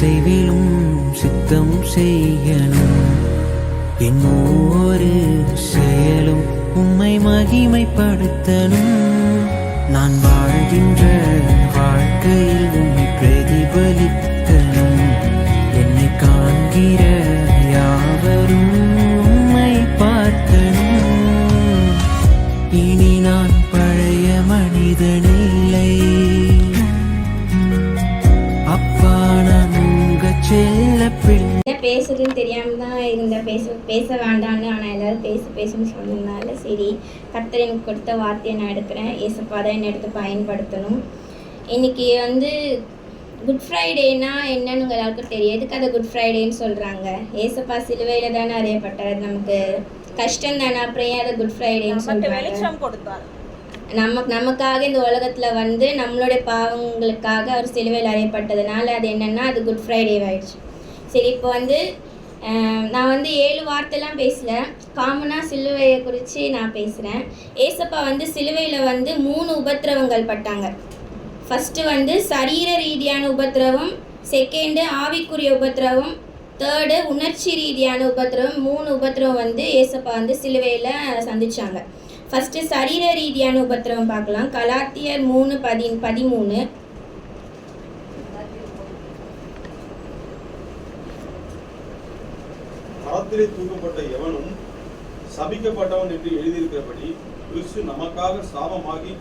செய்விலும் சித்தம் செய்யணும். என் ஒவ்வொரு செயலும் உம்மை மகிமைப்படுத்தணும். நான் வாழ்கின்ற வாழ்க்கையில் பேச பேச வேண்டாம்னு ஆனால் எல்லாரும் பேசு பேசுன்னு சொன்னதுனால சரி கர்த்தர் எனக்கு கொடுத்த வார்த்தையை நான் எடுக்கிறேன். ஏசப்பா தான் என்னை எடுத்து பயன்படுத்தணும். இன்னைக்கு வந்து குட் ஃப்ரைடேனா என்னன்னு உங்க எல்லாருக்கும் தெரியும். எதுக்கு அதை குட் ஃப்ரைடேன்னு சொல்கிறாங்க ஏசப்பா சிலுவையில் தானே அறியப்பட்டார். நமக்கு கஷ்டம் தானே. அப்புறம் ஏன் அதை குட் ஃப்ரைடேன்னு நமக்கு சொல்கிறாங்க நமக்கு நமக்காக இந்த உலகத்துல வந்து நம்மளுடைய பாவங்களுக்காக அவர் சிலுவையில் அறையப்பட்டதுனால அது என்னன்னா அது குட் ஃப்ரைடே ஆயிடுச்சு சரி இப்போ வந்து நான் வந்து ஏழு வார்த்தைலாம் பேசல. காமனாக சிலுவையை குறித்து நான் பேசுகிறேன் ஏசப்பா வந்து சிலுவையில் வந்து மூணு உபத்திரவங்கள் பட்டாங்க. ஃபஸ்ட்டு வந்து சரீர ரீதியான உபத்திரவம் செகண்டு ஆவிக்குரிய உபத்திரவம் தேர்டு உணர்ச்சி ரீதியான உபத்திரவம் மூணு உபத்திரவம் வந்து ஏசப்பா வந்து சிலுவையில் சந்தித்தாங்க ஃபஸ்ட்டு சரீர ரீதியான உபத்திரவம் பார்க்கலாம். கலாத்தியர் மூணு பதி பதிமூணு. மரத்திலே தூக்கப்பட்ட எவனும் சபிக்கப்பட்டவன் என்று எழுதியிருக்கிறபடி கிறிஸ்து நமக்காக சாபமாகி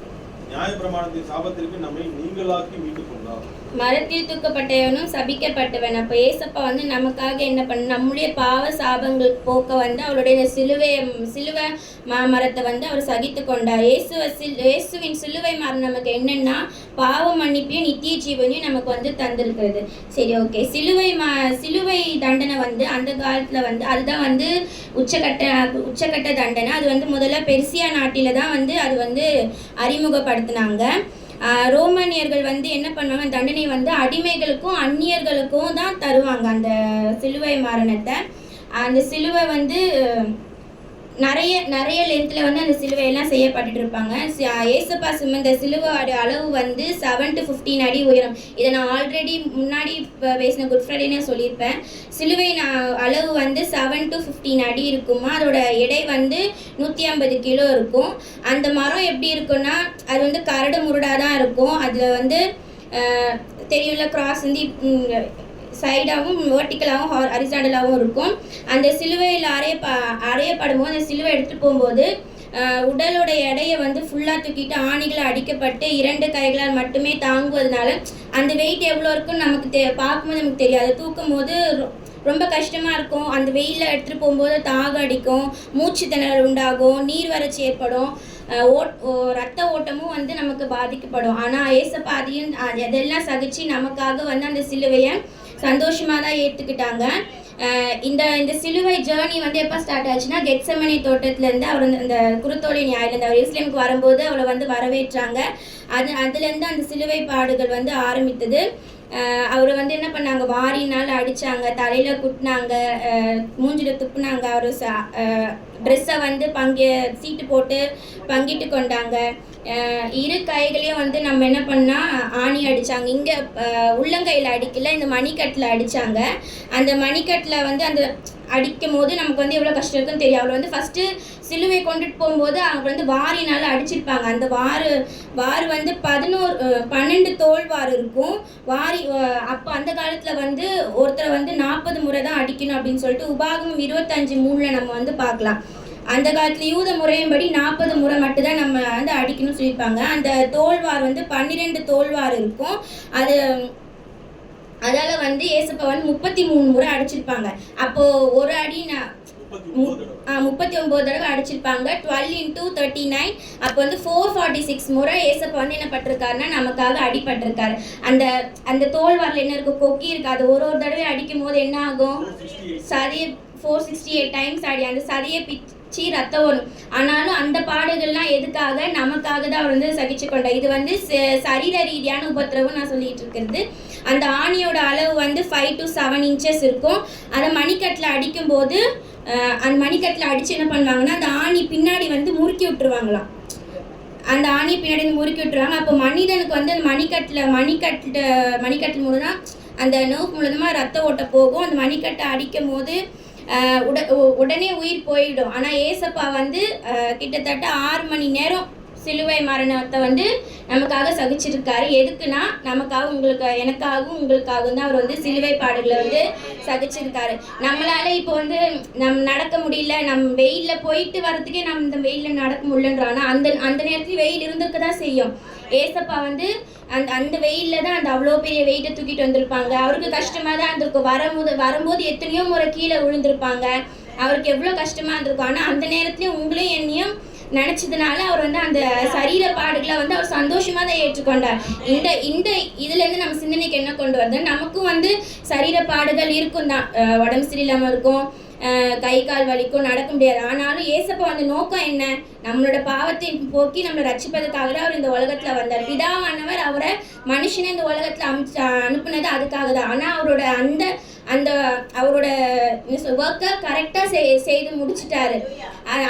நியாயப்பிரமாணத்தின் சாபத்திற்கு நம்மை நீங்களாக்கி மீட்டுக் கொண்டார். மரத்தில் தூக்கப்பட்டவனும் சபிக்கப்பட்டவன். அப்போ ஏசப்பா வந்து நமக்காக என்ன பண்ண நம்முடைய பாவ சாபங்கள் போக்க வந்து அவருடைய சிலுவை சிலுவை ம- மரத்தை வந்து அவர் சகித்து கொண்டார். இயேசுவ சில் இயேசுவின் சிலுவை மரம் நமக்கு என்னன்னா பாவ மன்னிப்பையும் நித்திய ஜீவனையும் நமக்கு வந்து தந்திருக்கிறது. சரி ஓகே. சிலுவை ம சிலுவை தண்டனை வந்து அந்த காலத்தில் வந்து அதுதான் வந்து உச்சக்கட்ட உச்சக்கட்ட தண்டனை. அது வந்து முதல்ல பெர்சியா நாட்டில தான் வந்து அது வந்து அறிமுகப்படுத்தினாங்க ஆஹ் ரோமானியர்கள் வந்து என்ன பண்ணுவாங்க? தண்டனை வந்து அடிமைகளுக்கும் அந்நியர்களுக்கும் தான் தருவாங்க அந்த சிலுவை மரணத்தை. அந்த சிலுவை வந்து நிறைய நிறைய லென்த்தில் வந்து அந்த சிலுவையெல்லாம் செய்யப்பட்டுட்டு இருப்பாங்க. ஏசப்பா சுமந்த சிலுவையோட அளவு வந்து செவன் டு ஃபிஃப்டீன் அடி உயரம். இதை நான் ஆல்ரெடி முன்னாடி இப்போ பேசின குட் ஃப்ரைடேனே சொல்லியிருப்பேன். சிலுவை நான் அளவு வந்து செவன் டு ஃபிஃப்டீன் அடி இருக்குமா? அதோட எடை வந்து நூற்றி ஐம்பது கிலோ இருக்கும். அந்த மரம் எப்படி இருக்குன்னா அது வந்து கரடு முருடாக தான் இருக்கும். அதில் வந்து தெரியுள்ள கிராஸ் வந்து சைடாகவும் வேர்ட்டிக்கலாகவும் ஹரிசாண்டலாகவும் இருக்கும். அந்த சிலுவையில் அறைய அறையப்படும் போது அந்த சிலுவை எடுத்துகிட்டு போகும்போது உடலோட எடையை வந்து ஃபுல்லாக தூக்கிட்டு ஆணிகளை அடிக்கப்பட்டு இரண்டு கைகளால் மட்டுமே தாங்குவதனால அந்த வெயிட் எவ்வளோ இருக்குன்னு நமக்கு தெ பார்க்கும்போது நமக்கு தெரியாது. தூக்கும் போது ரொ- ரொம்ப கஷ்டமாக இருக்கும். அந்த வெயிலில் எடுத்துகிட்டு போகும்போது தாகம் அடிக்கும் மூச்சு திணறல் உண்டாகும் நீர் வறட்சி ஏற்படும். ஓட் ஓ- ரத்த ஓட்டமும் வந்து நமக்கு பாதிக்கப்படும். ஆனால் ஏசப்பாதியும் அதெல்லாம் சகிச்சு நமக்காக வந்து அந்த சிலுவையை சந்தோஷமாக தான் ஏற்றுக்கிட்டாங்க இந்த இந்த சிலுவை ஜேர்னி வந்து எப்போ ஸ்டார்ட் ஆச்சுன்னா கெட்சமணி தோட்டத்துலேருந்து அவர் வந்து அந்த குருத்தோலை ஞாயிலேருந்து அவர் இஸ்லேமுக்கு வரும்போது அவளை வந்து வரவேற்றாங்க. அது அதுலேருந்து அந்த சிலுவை பாடுகள் வந்து ஆரம்பித்தது. அவர் வந்து என்ன பண்ணாங்க? வாரினால் அடித்தாங்க தலையில் குட்டினாங்க மூஞ்சில் துப்புனாங்க அவர் ட்ரெஸ்ஸை வந்து பங்கே சீட்டு போட்டு பங்கிட்டு கொண்டாங்க. இரு கைகளையும் வந்து நம்ம என்ன பண்ணால் ஆணி அடித்தாங்க இங்கே உள்ளங்கையில் அடிக்கல இந்த மணிக்கட்டில் அடித்தாங்க அந்த மணிக்கட்டில் வந்து அந்த அடிக்கும் போது நமக்கு வந்து எவ்வளோ கஷ்டம் இருக்குன்னு தெரியும். அவர் வந்து ஃபஸ்ட்டு சிலுவை கொண்டுட்டு போகும்போது அவங்க வந்து வாரினால அடிச்சிருப்பாங்க. அந்த வாரு வார் வந்து பதினோரு பன்னெண்டு தோல் வார் இருக்கும். வாரி அப்போ அந்த காலத்தில் வந்து ஒருத்தரை வந்து நாற்பது முறை தான் அடிக்கணும் அப்படின்னு சொல்லிட்டு உபாகமம் இருபத்தஞ்சு மூணில் நம்ம வந்து பார்க்கலாம். அந்த காலத்துல யூத முறையின்படி நாற்பது முறை மட்டும்தான் நம்ம வந்து அடிக்கணும்னு சொல்லியிருப்பாங்க. அந்த தோல்வார் வந்து பன்னிரெண்டு தோல்வார் இருக்கும். அது அதால வந்து ஏசப்பா வந்து முப்பத்தி மூணு முறை அடிச்சிருப்பாங்க. அப்போ ஒரு அடி நான் முப்பத்தி ஒம்பது தடவை அடிச்சிருப்பாங்க. Twelve into thirty nine. அப்போ வந்து ஃபோர் ஃபார்ட்டி சிக்ஸ் முறை ஏசப்பா வந்து என்ன பட்டிருக்காருன்னா நமக்காக அடிபட்டிருக்காரு. அந்த அந்த தோல் வரல என்ன இருக்கும்? கொக்கி இருக்கு. அது ஒரு ஒரு தடவை அடிக்கும் போது என்ன ஆகும்? சதையை ஃபோர் சிக்ஸ்டி எயிட் டைம்ஸ் ஆடி அந்த சதையை பிச்சு ரத்த வரும் ஆனாலும் அந்த பாடுகள்லாம் எதுக்காக? நமக்காக தான் அவர் வந்து சகிச்சு கொண்டார். இது வந்து ச- சரீர ரீதியான உபத்திரவும் நான் சொல்லிட்டு இருக்கிறது. அந்த ஆணியோட அளவு வந்து ஃபைவ் டு செவன் இன்ச்சஸ் இருக்கும். அதை மணிக்கட்டில் அடிக்கும்போது அந்த மணிக்கட்டில் அடித்து என்ன பண்ணுவாங்கன்னா அந்த ஆணி பின்னாடி வந்து முறுக்கி விட்டுருவாங்களாம். அந்த ஆணியை பின்னாடி வந்து முறுக்கி விட்டுருவாங்க. அப்போ மனிதனுக்கு வந்து அந்த மணிக்கட்டில் மணிக்கட்டில் மணிக்கட்டில் மூலம்னா அந்த நோக்கு மூலமாக ரத்த ஓட்ட போகும். அந்த மணிக்கட்டை அடிக்கும் போது உட உ- உடனே உயிர் போயிடும். ஆனால் ஏசப்பா வந்து கிட்டத்தட்ட ஆறு மணி நேரம் சிலுவை மரணத்தை வந்து நமக்காக சகிச்சிருக்காரு. எதுக்குன்னா நமக்காக உங்களுக்கு எனக்காகவும் உங்களுக்காகவும் தான் அவர் வந்து சிலுவை பாடுகளை வந்து சகிச்சிருக்காரு. நம்மளால இப்போ வந்து நம் நடக்க முடியல நம் வெயிலில் போயிட்டு வரதுக்கே நம்ம இந்த வெயிலில் நடக்க முடியலன்றானா அந்த அந்த நேரத்தில் வெயில் இருந்திருக்க தான் செய்யும். ஏசப்பா வந்து அந்த அந்த வெயிலில் தான் அந்த அவ்வளோ பெரிய வெயிட்டை தூக்கிட்டு வந்திருப்பாங்க. அவருக்கு கஷ்டமாக தான் இருந்திருக்கும். வரும்போது வரும்போது எத்தனையோ முறை கீழே விழுந்திருப்பாங்க. அவருக்கு எவ்வளோ கஷ்டமாக இருந்திருக்கும். ஆனால் அந்த நேரத்துலேயும் உங்களையும் என்னையும் நினச்சதுனால அவர் வந்து அந்த சரீர பாடுகளை வந்து அவர் சந்தோஷமாக தான் ஏற்றுக்கொண்டார். இந்த இந்த இதுலேருந்து நம்ம சிந்தனைக்கு என்ன கொண்டு வருது? நமக்கும் வந்து சரீர பாடுகள் இருக்கும் தான். உடம்பு சரியில்லாமல் இருக்கும். கை கால் வலிக்கும் நடக்க முடியாது. ஆனாலும் ஏசப்பா அந்த நோக்கம் என்ன? நம்மளோட பாவத்தை போக்கி நம்மளை ரட்சிப்பதற்காக அவர் இந்த உலகத்தில் வந்தார். பிதாவானவர் அவரை மனுஷனை இந்த உலகத்தில் அமிச்சு அனுப்புனது அதுக்காக தான். ஆனால் அவரோட அந்த அந்த அவரோட ஒர்க்கை கரெக்டாக செய் செய்து முடிச்சிட்டாரு.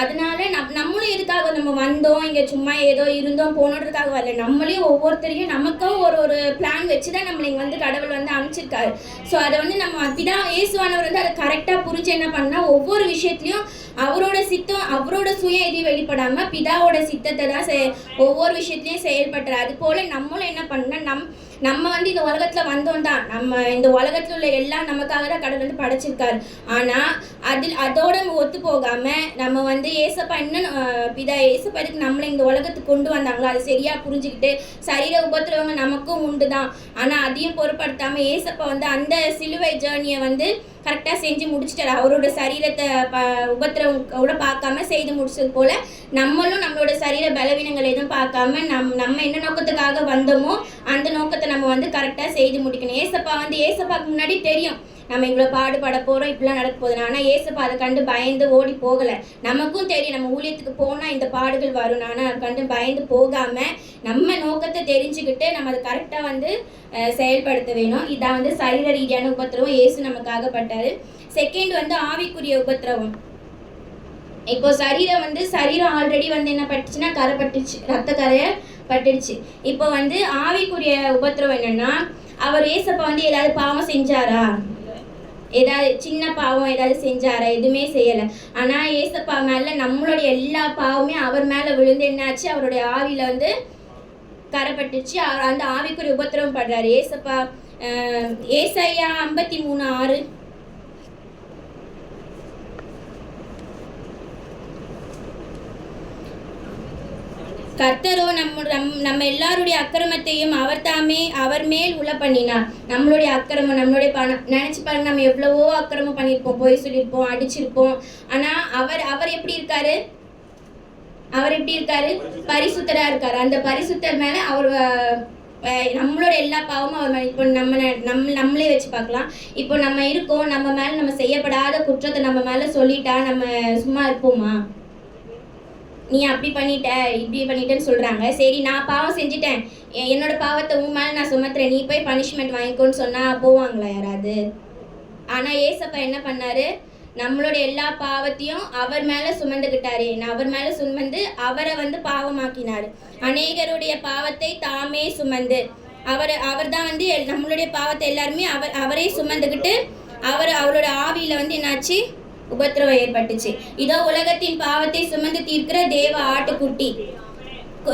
அதனால நம் நம்மளும் எதுக்காக நம்ம வந்தோம் இங்கே சும்மா ஏதோ இருந்தோம் போனோன்றதுக்காக வரல. நம்மளையும் ஒவ்வொருத்தரையும் நமக்கும் ஒரு ஒரு பிளான் வச்சு தான் நம்மளை இங்கே வந்து கடவுள் வந்து அமைச்சிருக்காரு ஸோ அதை வந்து நம்ம பிதா இயேசுவானவர் வந்து அதை கரெக்டாக புரிஞ்சு என்ன பண்ணால் ஒவ்வொரு விஷயத்துலையும் அவரோட சித்தம் அவரோட சுய இது வெளிப்படாமல் பிதாவோட சித்தத்தை தான் செ ஒவ்வொரு விஷயத்துலையும் செயல்படுறாரு. அது போல் நம்மளும் என்ன பண்ணால் நம் நம்ம வந்து இந்த உலகத்தில் வந்தோம் தான் நம்ம இந்த உலகத்தில் உள்ள எல்லாம் நமக்காக தான் கடவுள் வந்து படைச்சிருக்காரு. ஆனால் அதில் அதோட நம்ம ஒத்து போகாமல் நம்ம வந்து ஏசப்பா என்ன அஹ், ஏசப்பா இதுக்கு நம்மளை இந்த உலகத்துக்கு கொண்டு வந்தாங்களோ அதை சரியாக புரிஞ்சுக்கிட்டு சரீர உபத்திரவங்க நமக்கும் உண்டு தான் ஆனால் அதையும் பொருட்படுத்தாமல் ஏசப்பா வந்து அந்த சிலுவை ஜேர்னியை வந்து கரெக்டாக செஞ்சு முடிச்சிட்டாரு. அவரோட சரீரத்தை ப உபத்திரம் கூட பார்க்காம செய்து முடிச்சது போல நம்மளும் நம்மளோட சரீர பலவீனங்கள் எதுவும் பார்க்காம நம் நம்ம என்ன நோக்கத்துக்காக வந்தோமோ அந்த நோக்கத்தை நம்ம வந்து கரெக்டாக செய்து முடிக்கணும். ஏசப்பா வந்து ஏசப்பாக்கு முன்னாடி தெரியும். நம்ம இவ்வளோ பாடுபட போகிறோம் இப்படிலாம் நடக்க போகுது ஆனால் ஏசப்பா அதை கண்டு பயந்து ஓடி போகலை. நமக்கும் தெரியும் நம்ம ஊழியத்துக்கு போனால் இந்த பாடுகள் வரும். ஆனால் அதை கண்டு பயந்து போகாமல் நம்ம நோக்கத்தை தெரிஞ்சுக்கிட்டு நம்ம அதை கரெக்டாக வந்து செயல்படுத்த வேணும். இதான் வந்து சரீர ரீதியான உபத்திரவம். ஏசு நமக்காக பட்டாரு. செகண்ட் வந்து ஆவிக்குரிய உபத்திரவம். இப்போ சரீரம் வந்து சரீரம் ஆல்ரெடி வந்து என்ன பட்டுச்சுன்னா கரை பட்டுச்சு ரத்த கரையை பட்டுடுச்சு. இப்போ வந்து ஆவிக்குரிய உபத்திரவம் என்னென்னா அவர் ஏசப்பா வந்து ஏதாவது பாவம் செஞ்சாரா? ஏதாவது சின்ன பாவம் ஏதாவது செஞ்சாரா? எதுவுமே செய்யலை. ஆனால் ஏசப்பா மேலே நம்மளுடைய எல்லா பாவமே அவர் மேலே விழுந்து என்னாச்சு? அவருடைய ஆவியில் வந்து கரைப்பட்டுச்சு. அவர் அந்த ஆவிக்குரிய உபத்திரவம் படுறாரு. ஏசப்பா ஏசையா ஐம்பத்தி மூணு ஆறு. கர்த்தரோ நம்ம நம் நம்ம எல்லாருடைய அக்கிரமத்தையும் அவர் தாமே அவர் மேல் உள்ள பண்ணினார் நம்மளுடைய அக்கிரமம் நம்மளுடைய பணம் நினச்சி பாருங்க நம்ம எவ்வளவோ அக்கிரமம் பண்ணியிருப்போம் பொய் சொல்லியிருப்போம் அடிச்சிருப்போம். ஆனால் அவர் அவர் எப்படி இருக்காரு? அவர் எப்படி இருக்காரு? பரிசுத்தரா இருக்காரு. அந்த பரிசுத்தர் மேல அவர் அஹ், நம்மளோட எல்லா பாவமும் அவர் மேல இப்போ நம்ம நம்ம நம்மளே வச்சு பார்க்கலாம். இப்போ நம்ம இருக்கோம் நம்ம மேல நம்ம செய்யப்படாத குற்றத்தை நம்ம மேல சொல்லிட்டா நம்ம சும்மா இருப்போமா? நீ அப்படி பண்ணிட்ட இப்படி பண்ணிட்டேன்னு சொல்கிறாங்க சரி நான் பாவம் செஞ்சுட்டேன். என்னோட பாவத்தை உன் மேலே நான் சுமத்துறேன். நீ போய் பனிஷ்மெண்ட் வாங்கிக்கோன்னு சொன்னால் போவாங்களா யாராவது? ஆனால் ஏசப்பா என்ன பண்ணார்? நம்மளோட எல்லா பாவத்தையும் அவர் மேலே சுமந்துக்கிட்டாரு அவர் மேலே சுமந்து அவரை வந்து பாவமாக்கினார். அநேகருடைய பாவத்தை தாமே சுமந்து அவர் அவர் தான் வந்து நம்மளுடைய பாவத்தை எல்லாருமே அவர் அவரே சுமந்துக்கிட்டு அவர் அவரோட ஆவியில் வந்து என்னாச்சு? உபத்திரவம் ஏற்பட்டுச்சு. இதோ உலகத்தின் பாவத்தை சுமந்து தீர்க்கிற தேவ ஆட்டுக்குட்டி.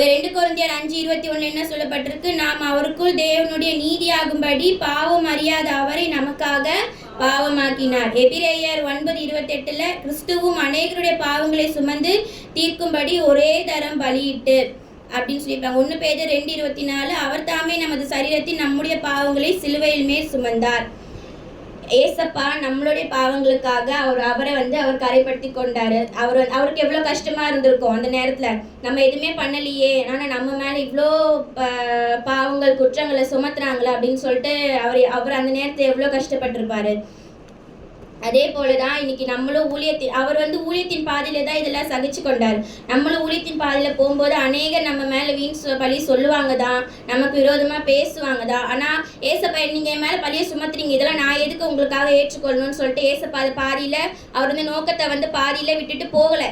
ரெண்டு குழந்தையர் அஞ்சு இருபத்தி ஒன்று என்ன சொல்லப்பட்டிருக்கு? நாம் அவருக்குள் தேவனுடைய நீதியாகும்படி பாவம் அறியாத அவரை நமக்காக பாவமாக்கினார். எபிரேயர் ஒன்பது இருபத்தெட்டில் கிறிஸ்துவும் அநேகருடைய பாவங்களை சுமந்து தீர்க்கும்படி ஒரே தரம் பலியிட்டு அப்படின்னு சொல்லியிருப்பாங்க. ஒன்று பேர் ரெண்டு இருபத்தி நாலு அவர் தாமே நமது சரீரத்தில் நம்முடைய பாவங்களை சிலுவையில் மேல் சுமந்தார். ஏசப்பா நம்மளுடைய பாவங்களுக்காக அவர் அவரை வந்து அவர் கரைப்படுத்தி கொண்டாரு. அவர் அவருக்கு எவ்வளோ கஷ்டமா இருந்திருக்கும் அந்த நேரத்தில். நம்ம எதுவுமே பண்ணலையே. ஆனால் நம்ம மேலே இவ்வளோ பாவங்கள் குற்றங்களை சுமத்துறாங்களே அப்படின்னு சொல்லிட்டு அவர் அவர் அந்த நேரத்தில் எவ்வளோ கஷ்டப்பட்டிருப்பாரு. அதே போல தான் இன்னைக்கு நம்மளும் ஊழியத்தின் அவர் வந்து ஊழியத்தின் பாதையில தான் இதெல்லாம் சகிச்சு கொண்டார். நம்மளும் ஊழியத்தின் பாதையில போகும்போது அநேகர் நம்ம மேல வீண் சொ- பழி சொல்லுவாங்க தான். நமக்கு விரோதமா பேசுவாங்க தான். ஆனா ஏசப்பா நீங்க என் மேல பழிய சுமத்துறீங்க. இதெல்லாம் நான் எதுக்கு உங்களுக்காக ஏற்றுக்கொள்ளணும்னு சொல்லிட்டு ஏசப்பா அது பாதியில அவர் வந்து நோக்கத்தை வந்து பாதியில விட்டுட்டு போகல.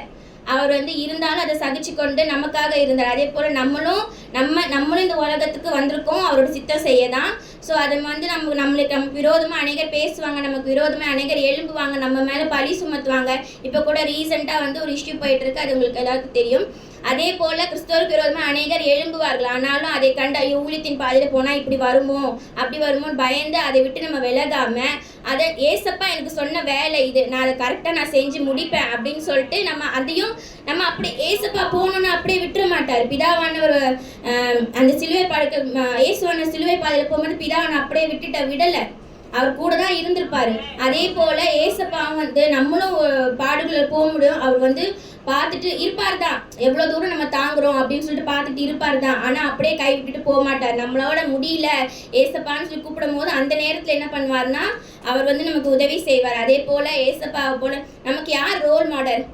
அவர் வந்து இருந்தாலும் அதை சகிச்சு கொண்டு நமக்காக இருந்தார். அதே போல் நம்மளும் நம்ம நம்மளும் இந்த உலகத்துக்கு வந்திருக்கோம். அவரோட சித்தம் செய்ய தான் ஸோ அதை வந்து நம்ம நம்மளுக்கு நமக்கு விரோதமாக அநேகர் பேசுவாங்க நமக்கு விரோதமாக அநேகர் எழும்புவாங்க நம்ம மேலே பழி சுமத்துவாங்க. இப்போ கூட ரீசெண்டாக வந்து ஒரு இஷ்யூ போயிட்டு இருக்கு. அது உங்களுக்கு எல்லாருக்கும் தெரியும். அதே போல கிறிஸ்தவருக்கு விரோதமாக அநேகர் எழும்புவார்கள். ஆனாலும் அதை கண்டு ஐயோ ஊழியத்தின் பாதையில் போனால் இப்படி வருமோ? அப்படி வருமோன்னு பயந்து அதை விட்டு நம்ம விலகாம அதை ஏசப்பா எனக்கு சொன்ன வேலை இது. நான் அதை கரெக்டாக நான் செஞ்சு முடிப்பேன் அப்படின்னு சொல்லிட்டு நம்ம அதையும் நம்ம அப்படி ஏசப்பா போகணும்னு அப்படியே விட்டுற மாட்டார். பிதாவானவர் அந்த சிலுவை பழக்க இயேசுவான சிலுவை பாதையில் போகும்போது பிதாவை அப்படியே விட்டுட்ட விடலை. அவர் கூட தான் இருந்திருப்பாரு. அதே போல ஏசப்பாவும் வந்து நம்மளும் ஒரு பாடுகளை போக முடியும். அவர் வந்து பார்த்துட்டு இருப்பார் தான் எவ்வளோ தூரம் நம்ம தாங்குறோம் அப்படின்னு சொல்லிட்டு பார்த்துட்டு இருப்பார் தான் ஆனால் அப்படியே கை விட்டுட்டு போக மாட்டார். நம்மளோட முடியல ஏசப்பான்னு சொல்லி கூப்பிடும் போது அந்த நேரத்தில் என்ன பண்ணுவார்னா அவர் வந்து நமக்கு உதவி செய்வார். அதே போல ஏசப்பாவை போல நமக்கு யார் ரோல் மாடல்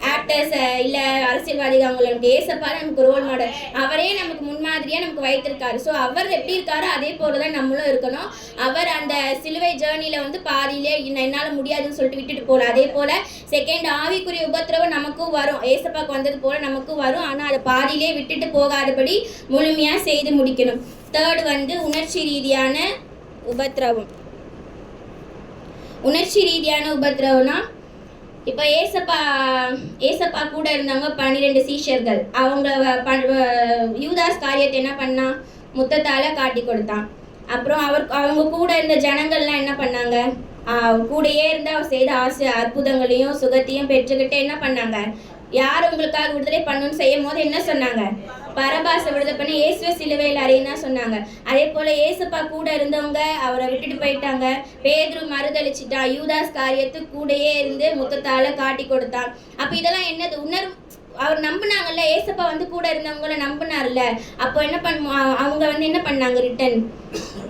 ஆக்டர்ஸ் இல்லை அரசியல்வாதிகள் அவங்களை நமக்கு ஏசப்பா நமக்கு ரோல் மாடல் அவரே நமக்கு முன்மாதிரியாக நமக்கு வைத்திருக்காரு. ஸோ அவர் எப்படி இருக்காரோ அதே போல தான் நம்மளும் இருக்கணும். அவர் அந்த சிலுவை ஜேர்னியில் வந்து பாதியிலே இன்ன- என்னால முடியாதுன்னு சொல்லிட்டு விட்டுட்டு போகல. அதே போல் செகண்ட் ஆவிக்குரிய உபத்திரவம் நமக்கும் வரும். ஏசப்பாக்கு வந்தது போல நமக்கும் வரும். ஆனால் அதை பாதியிலே விட்டுட்டு போகாதபடி முழுமையாக செய்து முடிக்கணும். தேர்ட் வந்து உணர்ச்சி ரீதியான உபத்திரவம். உணர்ச்சி ரீதியான உபத்திரவம்னா இப்போ ஏசப்பா ஏசப்பா கூட இருந்தவங்க பன்னிரெண்டு சீஷர்கள். அவங்க வ- யூதாஸ் காரியத்தை என்ன பண்ணான் முத்தத்தால காட்டி கொடுத்தான். அப்புறம் அவர் அவங்க கூட இருந்த ஜனங்கள்லாம் என்ன பண்ணாங்க? கூடையே கூடயே இருந்து அவர் செய்த ஆசை அற்புதங்களையும் சுகத்தையும் பெற்றுக்கிட்டு என்ன பண்ணாங்க? யார் உங்களுக்காக விடுதலை பண்ணணும்னு செய்யும் போது என்ன சொன்னாங்க? பரபாசை விடுதலை பண்ணி இயேசுவ சிலுவையில் அறையினா சொன்னாங்க. அதே போல ஏசப்பா கூட இருந்தவங்க அவரை விட்டுட்டு போயிட்டாங்க. பேதுரு மறுதளிச்சிட்டான் யூதாஸ் காரியத்து கூடயே இருந்து முத்தத்தால காட்டி கொடுத்தான். அப்ப இதெல்லாம் என்னது? உணர்வு அவர் நம்பினாங்கல்ல ஏசப்பா வந்து கூட இருந்தவங்கள நம்பினார்ல அப்போ என்ன பண்ணுவோம் அவங்க வந்து என்ன பண்ணாங்க? ரிட்டன்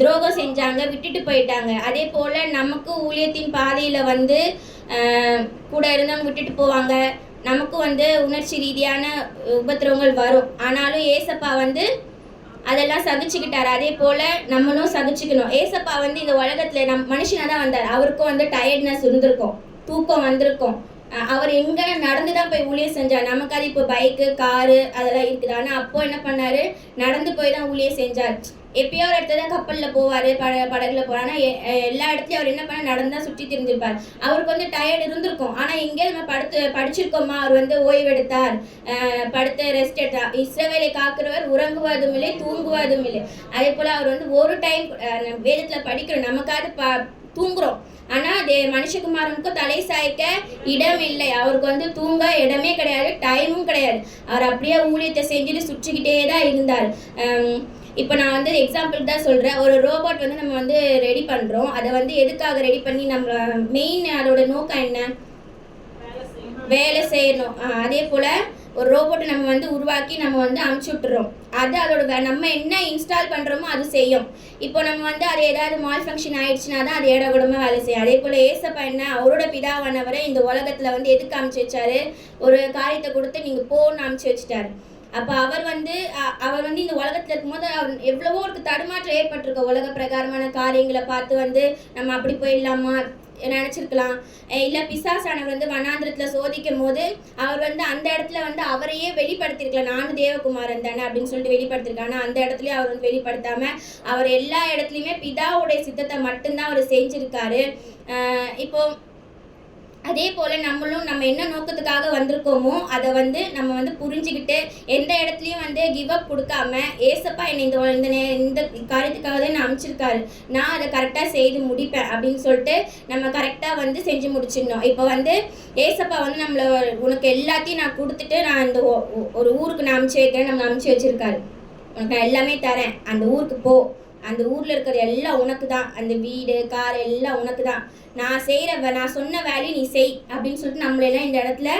துரோகம் செஞ்சாங்க விட்டுட்டு போயிட்டாங்க. அதே போல நமக்கு ஊழியத்தின் பாதையில வந்து கூட இருந்தவங்க விட்டுட்டு போவாங்க. நமக்கு வந்து உணர்ச்சி ரீதியான உபத்திரவங்கள் வரும். ஆனாலும் ஏசப்பா வந்து அதெல்லாம் சகிச்சுக்கிட்டாரு. அதே போல நம்மளும் சகிச்சுக்கணும். ஏசப்பா வந்து இந்த உலகத்துல நம் மனுஷனா தான் வந்தார். அவருக்கும் வந்து டயர்ட்னஸ் இருந்திருக்கும். தூக்கம் வந்திருக்கும். அவர் எங்க நடந்து தான் போய் ஊழியர் செஞ்சார். நமக்கு அது இப்போ பைக்கு காரு அதெல்லாம் இருக்குது. ஆனா அப்போ என்ன பண்ணாரு? நடந்து போய் தான் ஊழியர் செஞ்சார். எப்பயோ ஒரு இடத்துல தான் கப்பலில் போவார் பட படகுல போவார். ஆனால் எல்லா இடத்துலையும் அவர் என்ன பண்ண நடந்தால் சுற்றி திரிஞ்சிருப்பார். அவருக்கு வந்து டயர்டு இருந்திருக்கும். ஆனால் எங்கேயோ நம்ம படுத்து படிச்சிருக்கோமா? அவர் வந்து ஓய்வெடுத்தார் படுத்து ரெஸ்ட் எடுத்தார். இஸ்ரவேலை காக்கிறவர் உறங்குவதும் இல்லை தூங்குவதும் இல்லை அதே போல் அவர் வந்து ஒரு டைம் வேதத்தில் படிக்கிறோம். நமக்காவது ப தூங்குறோம். ஆனால் தே மனுஷகுமாரனுக்கும் தலை சாய்க்க இடம் இல்லை. அவருக்கு வந்து தூங்க இடமே கிடையாது டைமும் கிடையாது. அவர் அப்படியே ஊழியத்தை செஞ்சுட்டு சுற்றிக்கிட்டே தான் இருந்தார். இப்போ நான் வந்து எக்ஸாம்பிள் தான் சொல்கிறேன் ஒரு ரோபோட் வந்து நம்ம வந்து ரெடி பண்ணுறோம் அதை வந்து எதுக்காக ரெடி பண்ணி நம்ம மெயின் அதோட நோக்கம் என்ன? வேலை செய்யணும். அதே போல் ஒரு ரோபோட்டை நம்ம வந்து உருவாக்கி நம்ம வந்து அமுச்சு விட்டுறோம். அது அதோட நம்ம என்ன இன்ஸ்டால் பண்ணுறோமோ அது செய்யும். இப்போ நம்ம வந்து அது ஏதாவது மால் ஃபங்க்ஷன் ஆயிடுச்சுனா தான் அது இட கூடமா வேலை செய்யும். அதே போல் ஏசப்பா என்ன அவரோட பிதாவானவரை இந்த உலகத்தில் வந்து எதுக்கு அமுச்சு வச்சாரு? ஒரு காரியத்தை கொடுத்து நீங்கள் போன்னு அமுச்சு வச்சுட்டாரு. அப்போ அவர் வந்து அவர் வந்து இந்த உலகத்தில் இருக்கும்போது அவர் எவ்வளவோ ஒரு தடுமாற்றம் ஏற்பட்டிருக்க. உலக பிரகாரமான காரியங்களை பார்த்து வந்து நம்ம அப்படி போயிடலாமா நினச்சிருக்கலாம். இல்லை பிசாசானவர் வந்து வனாந்திரத்தில் சோதிக்கும் போது அவர் வந்து அந்த இடத்துல வந்து அவரையே வெளிப்படுத்திருக்கலாம் நானும் தேவகுமாரன் தானே அப்படின்னு சொல்லிட்டு வெளிப்படுத்திருக்காங்க ஆனால் அந்த இடத்துலையும் அவர் வந்து வெளிப்படுத்தாம அவர் எல்லா இடத்துலையுமே பிதாவுடைய சித்தத்தை மட்டும்தான் அவர் செஞ்சிருக்காரு. இப்போ அதே போல் நம்மளும் நம்ம என்ன நோக்கத்துக்காக வந்திருக்கோமோ அதை வந்து நம்ம வந்து புரிஞ்சுக்கிட்டு எந்த இடத்துலையும் வந்து கிவ் அப் கொடுக்காம ஏசப்பா என்னை இந்த இந்த இந்த காரியத்துக்காக தான் நான் அமைச்சிருக்காரு நான் அதை கரெக்டாக செய்து முடிப்பேன் அப்படின்னு சொல்லிட்டு நம்ம கரெக்டாக வந்து செஞ்சு முடிச்சிடணும். இப்போ வந்து ஏசப்பா வந்து நம்மளை உனக்கு எல்லாத்தையும் நான் கொடுத்துட்டு நான் இந்த ஒரு ஊருக்கு நான் அமுச்சு வைக்கிறேன் நம்ம அமுச்சு வச்சுருக்காரு. உனக்கு நான் எல்லாமே தரேன். அந்த ஊருக்கு போ. அந்த ஊரில் இருக்கிற எல்லாம் உனக்கு தான் அந்த வீடு கார் எல்லாம் உனக்கு தான் நான் செய்கிற நான் சொன்ன வேலையை நீ செய் அப்படின்னு சொல்லிட்டு நம்மளெல்லாம் இந்த இடத்துல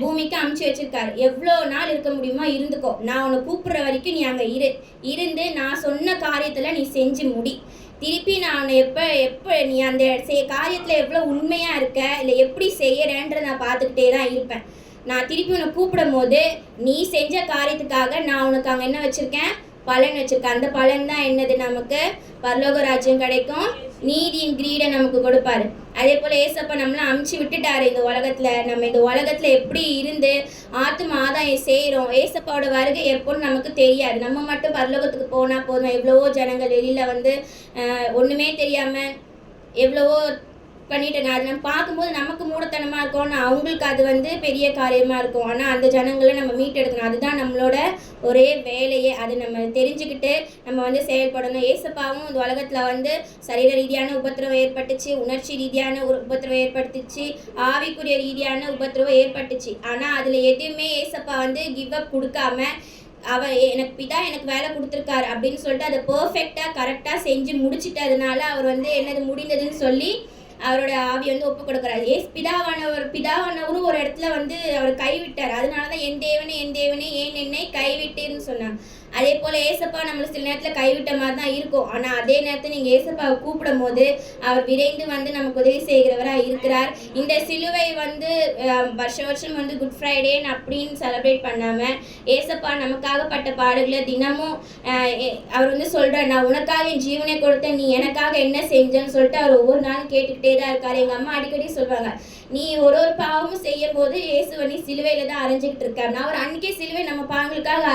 பூமிக்கு அமுச்சு வச்சிருக்காரு. எவ்வளோ நாள் இருக்க முடியுமோ இருந்துக்கோ. நான் உன்னை கூப்பிடுற வரைக்கும் நீ அங்கே இரு. இருந்து நான் சொன்ன காரியத்தில் நீ செஞ்சு முடி. திருப்பி நான் உன்னை எப்போ எப்போ நீ அந்த செய் காரியத்தில் எவ்வளோ உண்மையாக இருக்க இல்லை எப்படி செய்யறேன்றதை நான் பார்த்துக்கிட்டே தான் இருப்பேன். நான் திருப்பி உன்னை கூப்பிடும் போது நீ செஞ்ச காரியத்துக்காக நான் உனக்கு அங்கே என்ன வச்சுருக்கேன்? பலன் வச்சிருக்கேன் அந்த பலன் தான் என்னது நமக்கு? பரலோக ராஜ்யம் கிடைக்கும். நீதியின் கிரீடை நமக்கு கொடுப்பாரு. அதே போல் ஏசப்பா நம்மளை அமுச்சு விட்டுட்டாரு இந்த உலகத்தில். நம்ம இந்த உலகத்தில் எப்படி இருந்து ஆத்தும ஆதாயம் செய்கிறோம் ஏசப்பாவோட வருகை எப்போன்னு நமக்கு தெரியாது. நம்ம மட்டும் பரலோகத்துக்கு போனால் போதும். எவ்வளவோ ஜனங்கள் வெளியில் வந்து ஒன்றுமே ஒண்ணுமே தெரியாமல் எவ்வளவோ பண்ணிட்டுங்க. அது நம்ம பார்க்கும்போது நமக்கு மூடத்தனமாக இருக்கும் அவங்களுக்கு அது வந்து பெரிய காரியமாக இருக்கும். ஆனால் அந்த ஜனங்களை நம்ம மீட்டெடுக்கணும். அதுதான் நம்மளோட ஒரே வேலையே. அது நம்ம தெரிஞ்சுக்கிட்டு நம்ம வந்து செயல்படணும். ஏசப்பாவும் இந்த உலகத்தில் வந்து சரீர ரீதியான உபத்திரவம் ஏற்பட்டுச்சு உணர்ச்சி ரீதியான ஒரு உபத்திரவம் ஏற்பட்டுச்சு ஆவிக்குரிய ரீதியான உபத்திரவம் ஏற்பட்டுச்சு. ஆனால் அதில் எதுவுமே ஏசப்பா வந்து கிவ் அப் கொடுக்காம அவர் எனக்கு பிதா எனக்கு வேலை கொடுத்துருக்காரு அப்படின்னு சொல்லிட்டு அதை பர்ஃபெக்டாக கரெக்டாக செஞ்சு முடிச்சிட்டதுனால அவர் வந்து என்னது முடிந்ததுன்னு சொல்லி அவரோட ஆவி வந்து ஒப்பு கொடுக்குறாரு. ஏஸ் பிதாவானவர் பிதாவானவரும் ஒரு இடத்துல வந்து அவர் கைவிட்டார். அதனால தான் என் தேவனே என் தேவனே ஏன் என்னை கைவிட்டேன்னு சொன்னாங்க அதே போல் ஏசப்பா நம்மளை சில நேரத்தில் கைவிட்ட மாதிரி தான் இருக்கும். ஆனால் அதே நேரத்தில் நீங்கள் ஏசப்பாவை கூப்பிடும் போது அவர் விரைந்து வந்து நமக்கு உதவி செய்கிறவராக இருக்கிறார். இந்த சிலுவை வந்து வருஷ வருஷம் வந்து குட் ஃப்ரைடேன்னு அப்படின்னு செலிப்ரேட் பண்ணாமல் ஏசப்பா நமக்காக பட்ட பாடுகளை தினமும் அவர் வந்து சொல்கிறார் நான் உனக்காக என் ஜீவனை கொடுத்தேன் நீ எனக்காக என்ன செஞ்சேன்னு சொல்லிட்டு அவர் ஒவ்வொரு நாளும் கேட்டுக்கிட்டே தான் இருக்கார். எங்கள் அம்மா அடிக்கடி சொல்லுவாங்க நீ ஒரு ஒரு பாவமும் செய்யும் போது இயேசுவை நீ சிலுவையில தான் அரைஞ்சிக்கிட்டு இருக்க. நான் ஒரு அன்னைக்கே சிலுவை நம்ம பாவங்களுக்காக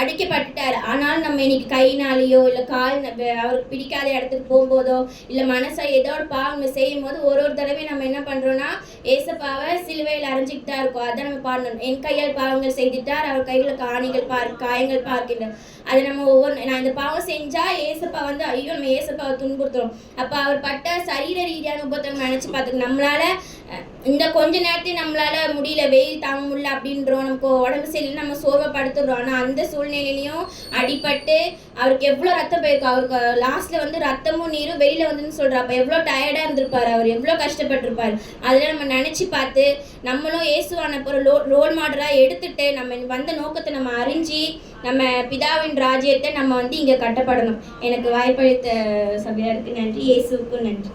அடிக்கப்பட்டுட்டார். ஆனால் நம்ம இன்னைக்கு கைனாலேயோ இல்லை கால் அவருக்கு பிடிக்காத இடத்துக்கு போகும்போதோ இல்லை மனசை ஏதோ ஒரு பாவம் செய்யும் போது ஒரு ஒரு தடவை நம்ம என்ன பண்ணுறோன்னா ஏசப்பாவை சிலுவையில் அரைஞ்சிக்கிட்டா இருக்கோம். அதை நம்ம பாடணும். என் கையால் பாவங்கள் செய்துட்டார். அவர் கையில் காணிகள் பார் காயங்கள் பார்க்கின்றோம் அது நம்ம ஒவ்வொரு நான் இந்த பாவம் செஞ்சால் ஏசப்பா வந்து ஐயோ நம்ம ஏசப்பாவை துன்புறுத்துறோம். அப்போ அவர் பட்ட சரீர ரீதியான உபத்தை நினச்சி பார்த்துக்கணும். நம்மளால இந்த கொஞ்ச நேரத்தையும் நம்மளால முடியல வெயில் தாங்க முடியல அப்படின்றோம். நமக்கு உடம்பு சரியில்லை நம்ம சோர்வப்படுத்துடுறோம் ஆனால் அந்த சூழ்நிலையிலையும் அடிபட்டு அவருக்கு எவ்வளோ ரத்தம் போயிருக்கும் அவருக்கு லாஸ்ட்ல வந்து ரத்தமும் நீரும் வெளியில வந்துன்னு சொல்கிறா அப்போ எவ்வளோ டயர்டாக இருந்திருப்பார் அவர். எவ்வளோ கஷ்டப்பட்டிருப்பார். அதில் நம்ம நினச்சி பார்த்து நம்மளும் இயேசுவான ஒரு லோ ரோல் மாடலாக எடுத்துட்டு நம்ம வந்த நோக்கத்தை நம்ம அறிஞ்சு நம்ம பிதாவின் ராஜ்யத்தை நம்ம வந்து இங்கே கட்டப்படணும். எனக்கு வாய்ப்பளித்த சபையாருக்கு நன்றி. இயேசுவுக்கும் நன்றி.